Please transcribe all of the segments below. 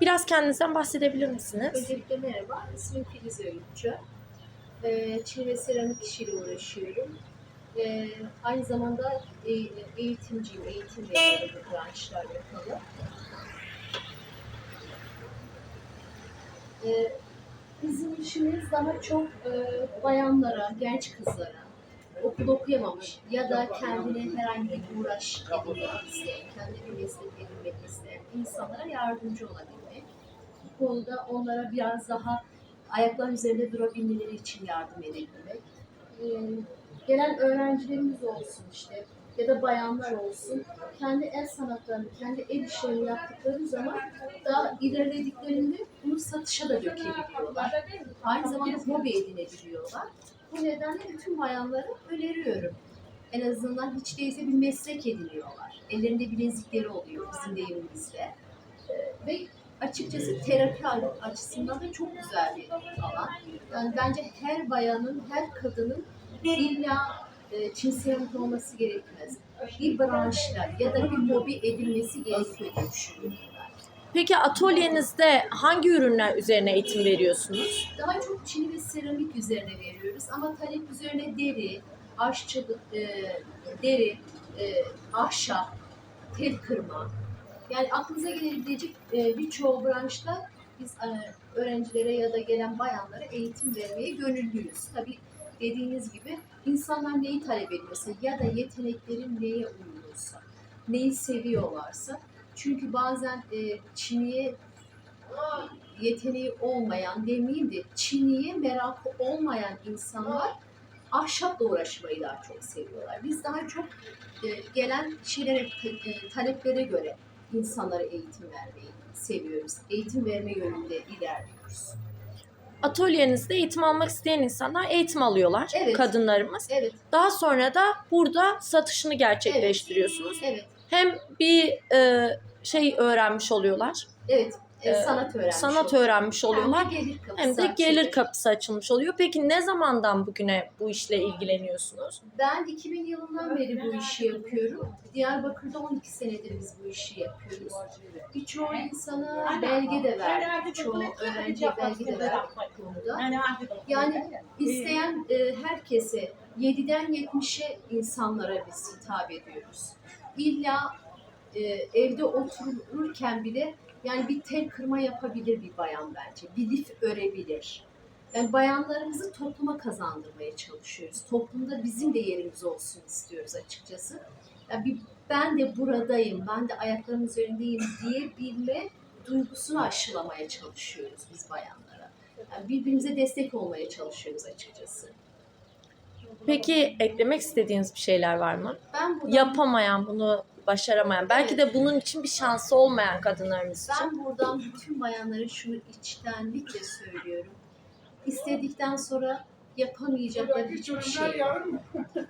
Biraz kendinizden bahsedebilir misiniz? Öncelikle merhaba, ismim Filiz Öğütçü. Ee, Çin ve seramik işiyle uğraşıyorum. Ee, aynı zamanda e, eğitimciyim, eğitim veriyorum bu branşlarla alakalı. Ee, bizim işimiz daha çok e, bayanlara, genç kızlara, okul okuyamamış ya da kendine herhangi bir uğraş edinmek kendine bir meslek edinmek insanlara yardımcı olabilmek. Bu konuda onlara biraz daha ayaklar üzerinde durabilmeleri için yardım edebilmek. Ee, gelen öğrencilerimiz olsun işte ya da bayanlar olsun kendi el sanatlarını, kendi el işlerini yaptıkları zaman daha ilerlediklerinde bunu satışa da dökebiliyorlar. Aynı zamanda hobi edinebiliyorlar. Bu nedenle bütün bayanlara öneriyorum. En azından hiç değilse bir meslek ediniyorlar. Ellerinde bilezikleri oluyor bizim deyiminizde. Ee, Ve açıkçası terapi açısından da çok güzel bir alan. Yani bence her bayanın, her kadının illa e, Çin seramik olması gerekmez. Bir branşla ya da bir hobi edinmesi gerekiyor düşünüyorum. Peki atölyenizde hangi ürünler üzerine eğitim veriyorsunuz? Daha çok çini ve seramik üzerine veriyoruz ama talep üzerine deri, aşçılık, e, deri, e, ahşap, tel kırma. Yani aklınıza gelebilecek e, birçoğu branşta biz e, öğrencilere ya da gelen bayanlara eğitim vermeye gönüllüyüz. Tabii dediğiniz gibi insanlar neyi talep ediyorsa ya da yeteneklerin neye uyuyorsa, neyi seviyorlarsa. Çünkü bazen e, Çin'iye yeteneği olmayan demeyeyim de Çinliye merakı olmayan insanlar ahşapla uğraşmayı daha çok seviyorlar. Biz daha çok e, gelen şeylere, e, taleplere göre insanlara eğitim vermeyi seviyoruz. Eğitim verme yönünde ilerliyoruz. Atölyenizde eğitim almak isteyen insanlar eğitim alıyorlar, Evet. kadınlarımız. Evet, Daha sonra da burada satışını gerçekleştiriyorsunuz. evet, Hem bir e, şey öğrenmiş oluyorlar, evet. E, Ee, sanat öğrenmiş sanat öğrenmiş oluyorlar. Hem de gelir kapısı Hem de açılıyor. gelir kapısı açılmış oluyor. Peki ne zamandan bugüne bu işle ilgileniyorsunuz? Ben 2000 yılından beri bu işi yapıyorum. Diyarbakır'da 12 senedir biz bu işi yapıyoruz. Birçoğu insana belge de verdik. Çoğu öğrenciye belge de verdik konuda. Yani isteyen e, herkese 7'den 70'e insanlara biz hitap ediyoruz. İlla e, evde otururken bile yani bir tel kırma yapabilir bir bayan bence. Bir lif örebilir. Yani bayanlarımızı topluma kazandırmaya çalışıyoruz. Toplumda bizim de yerimiz olsun istiyoruz açıkçası. Yani bir, ben de buradayım, ben de ayaklarımın üzerindeyim diyebilme duygusunu aşılamaya çalışıyoruz biz bayanlara. Yani birbirimize destek olmaya çalışıyoruz açıkçası. Peki eklemek istediğiniz bir şeyler var mı? Ben buradan, Yapamayan, bunu başaramayan, belki de bunun için bir şansı olmayan kadınlarımız için. ben buradan bütün bayanlara şunu içtenlikle söylüyorum. İstedikten sonra yapamayacakları hiçbir şey yok.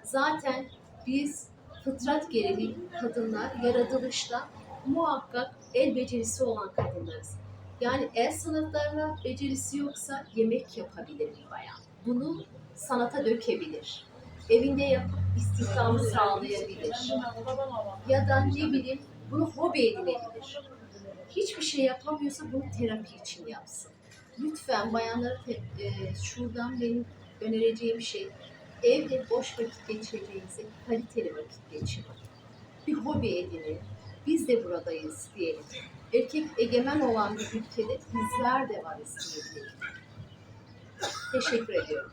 Zaten biz fıtrat gereği kadınlar yaratılışta muhakkak el becerisi olan kadınlarız. Yani el sanatlarına becerisi yoksa yemek yapabilir bir bayan. Bunu sanata dökebilir. Evinde yapıp istihdamı sağlayabilir. Ya da ne bileyim bunu hobi edinebilir. Hiçbir şey yapamıyorsa bunu terapi için yapsın. Lütfen bayanlara e, şuradan benim önereceğim şey evde boş vakit geçireceğinize kaliteli vakit geçirin. Bir hobi edinin. Biz de buradayız diyelim. Erkek egemen olan bir ülkede bizler de varız diyelim. Teşekkür ediyorum.